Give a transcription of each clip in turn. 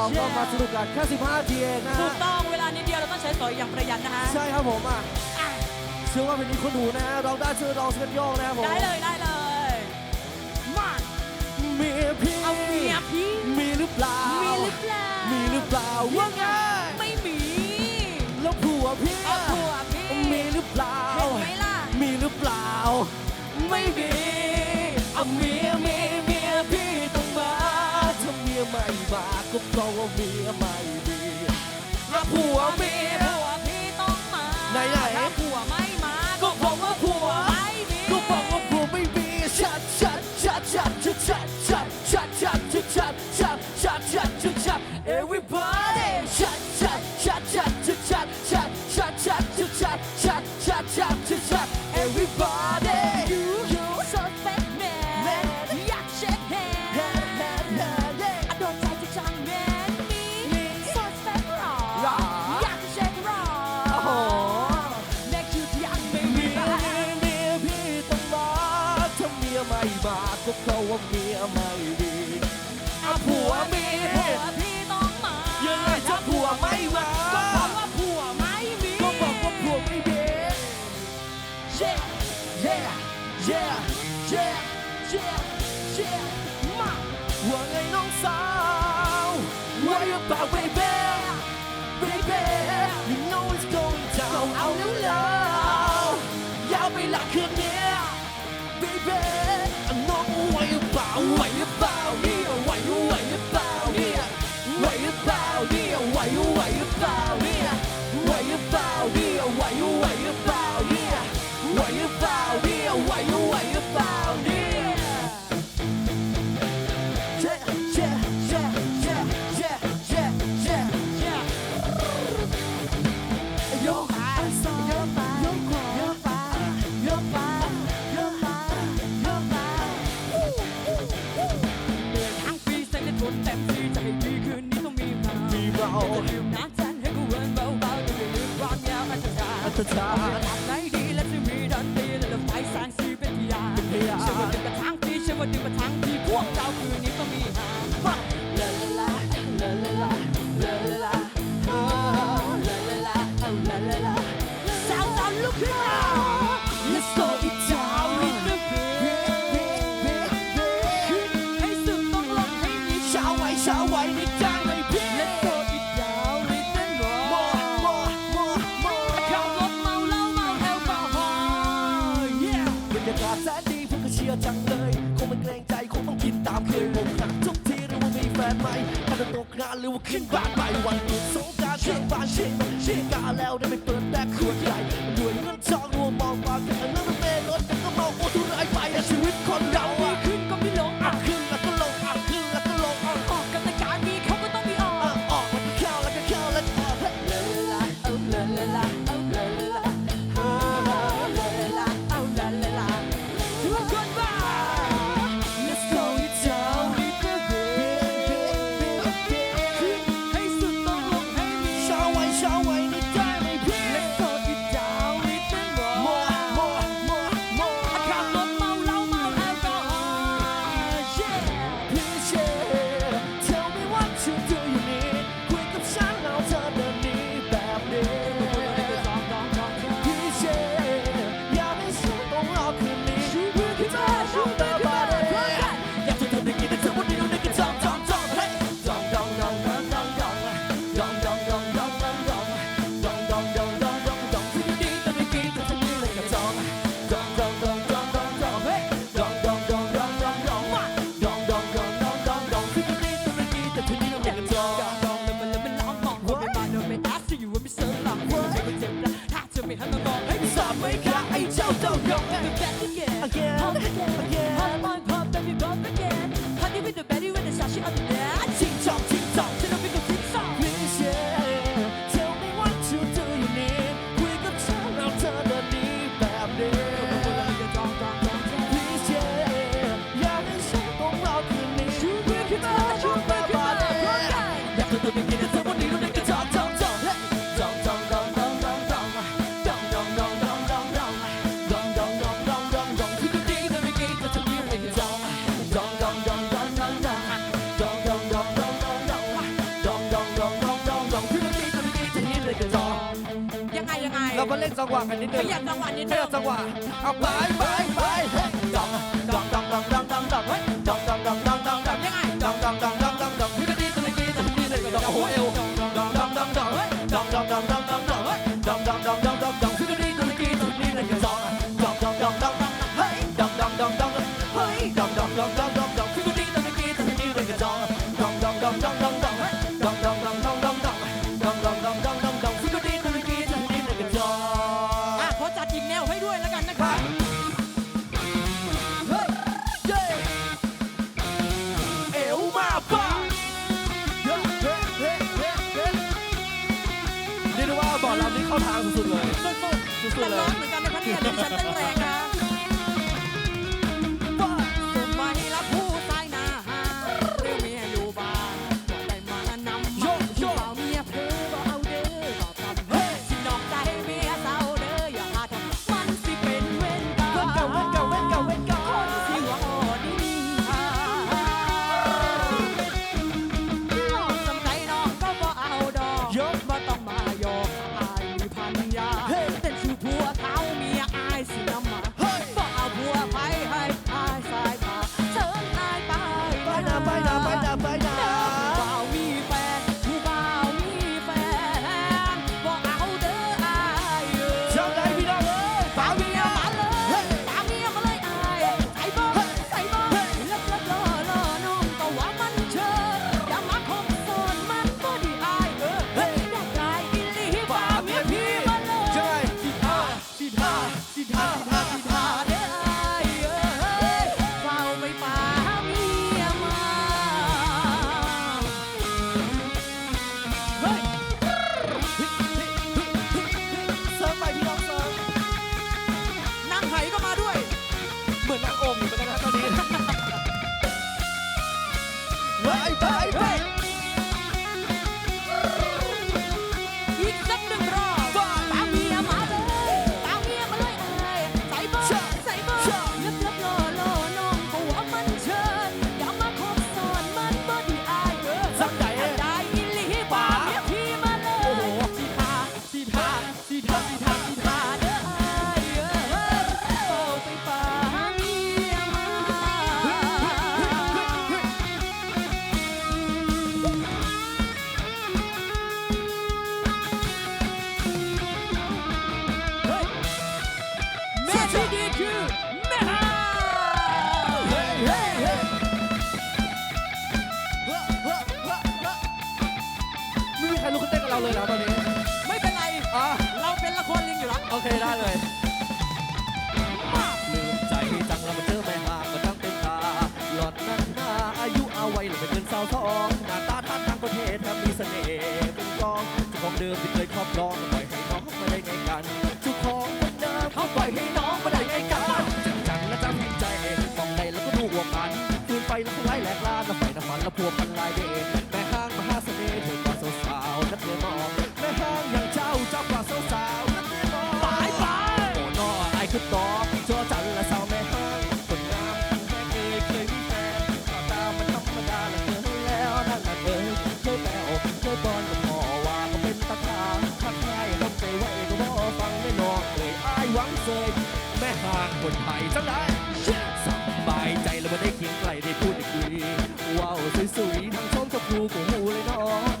ราก็มาสนุกกันแค่ 15นาทีเองนะถูกต้องเวลานิดเดียวเราต้องใช้สอยอย่างประหยัดนะคะใช่ครับผมอะเชื่อว่าเพลงนี้คนหูนะฮะเราได้ชื่อเราเส้นยอกนะผมได้เลยได้เลย มามีพี่เอาเมียพี่มีหรือเปล่า มีหรือเปล่ามีหรือเปล่าว่าไงไม่มีแล้วผัวพี่เอาผัวพี่มีหรือเปล่า เห็นไหมล่ะ มีหรือเปล่า ไม่มีเอาเมียมี มาก็เพราวเมียไม่ดีแล้วผัวเมียผัวพี่ต้องมาไหนไหนผัวไม่ baby. ชิกชิกาแล้วได้ไปเปิดแต่ขวดใหญ่ด้วยเงินจองรัวมองมาแค่ ร่งจังหวะกันนิดขนึงยับจังหวะนิดขนึยังบจังหวะเอาไปไปไปเฮ้ยดองดองดองดองดองดองดองเฮ้ยดองดองดองดองดองดองยังไงดองดองดองดองดองดองพี่กระดีตัวนี้ตัวนี้เลยก็ดองโอ้โหเอวดองดองดองดองเฮ้ยดองดองดองดองดองดองเฮ้ยดองดองดองดองดองดองพี่กระดีตัวนี้ตัวนี้เลยก็ดองดองดองดองดองดองเฮ้ยดองดองดองดองเฮ้ยดองดองดองดองดอง ๆต่ร้อนเหมือนกันนะคะเนี่ยดิฉันเต้นแรงนะาวทองหน้าตาท่าทางประเทศแทบมีเสน่ห์เป็นกองเจ้าของเดิมที่เคยครอบครองปล่อยให้น้องมาได้ไงกันเจ้าของคนเดิมเขาปล่อยให้น้องมาได้ไงกันจริงจังและจำพิมใจมองใดแล้วก็ดูหัวกันคืนไปแล้วก็ไล่แหลกลานแล้วไฟน้ำมันแล้วพวกพันลายเดชแม่ห้างมหาเสน่ห์เธอก่อนสาวๆนักเรียนมองแม่ห้างอย่างเจ้าเจ้ากว่าสาวๆนักเรียนมองไปไปโอ้นอไอ้คือต่อจอจัน คนไทยจังได้สบายใจแล้วมาได้เคียงไกลได้พูดอีกทีว้าวสวยๆทั้งชมกับครูกูหูเลยเนาะ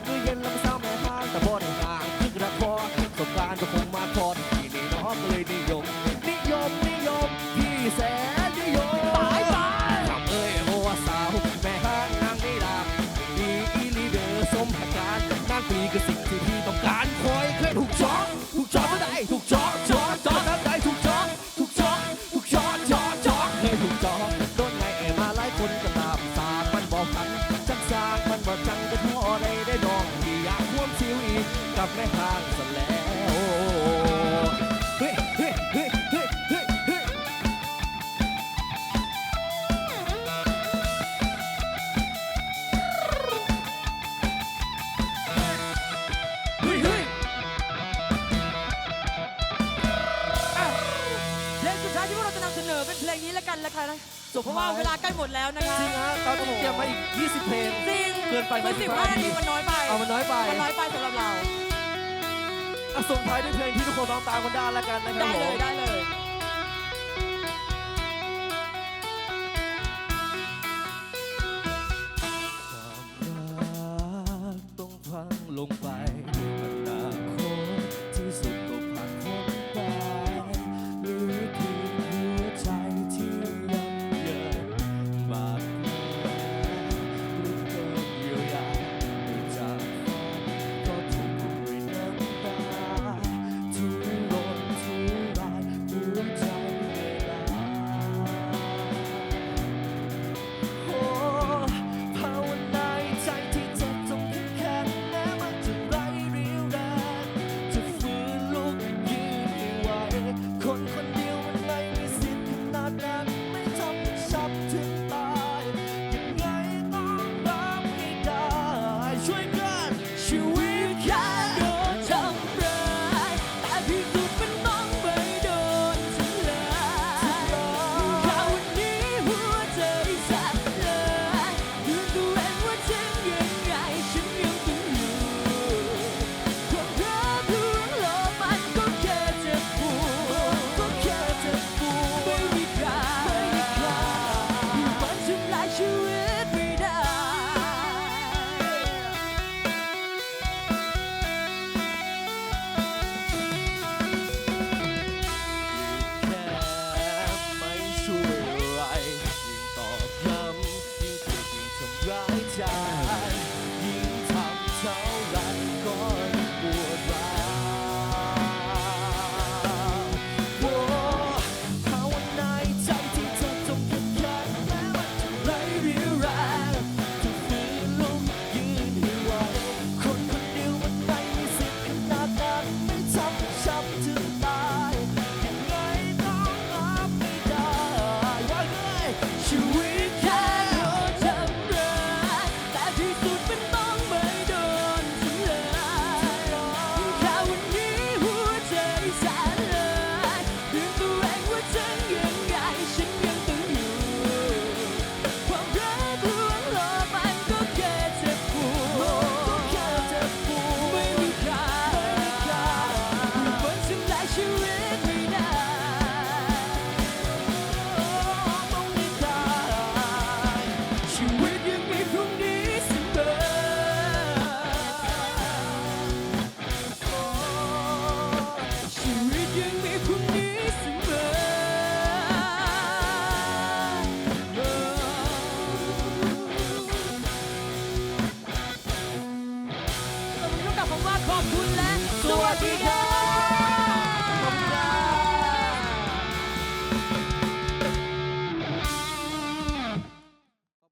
ราะว่าเวลาใกล้หมดแล้วนะคะจริงฮะตอนนี้เตรียมมาอีก 20 เพลง จริงเกินไปไหมมันสิบห้านาทีมันน้อยไปเอามันน้อยไป มันน้อยไปสำหรับเรา อะส่งท้ายด้วยเพลงที่ทุกคนร้องตามกันได้แล้วกันนะครับได้เลผยม ได้เลย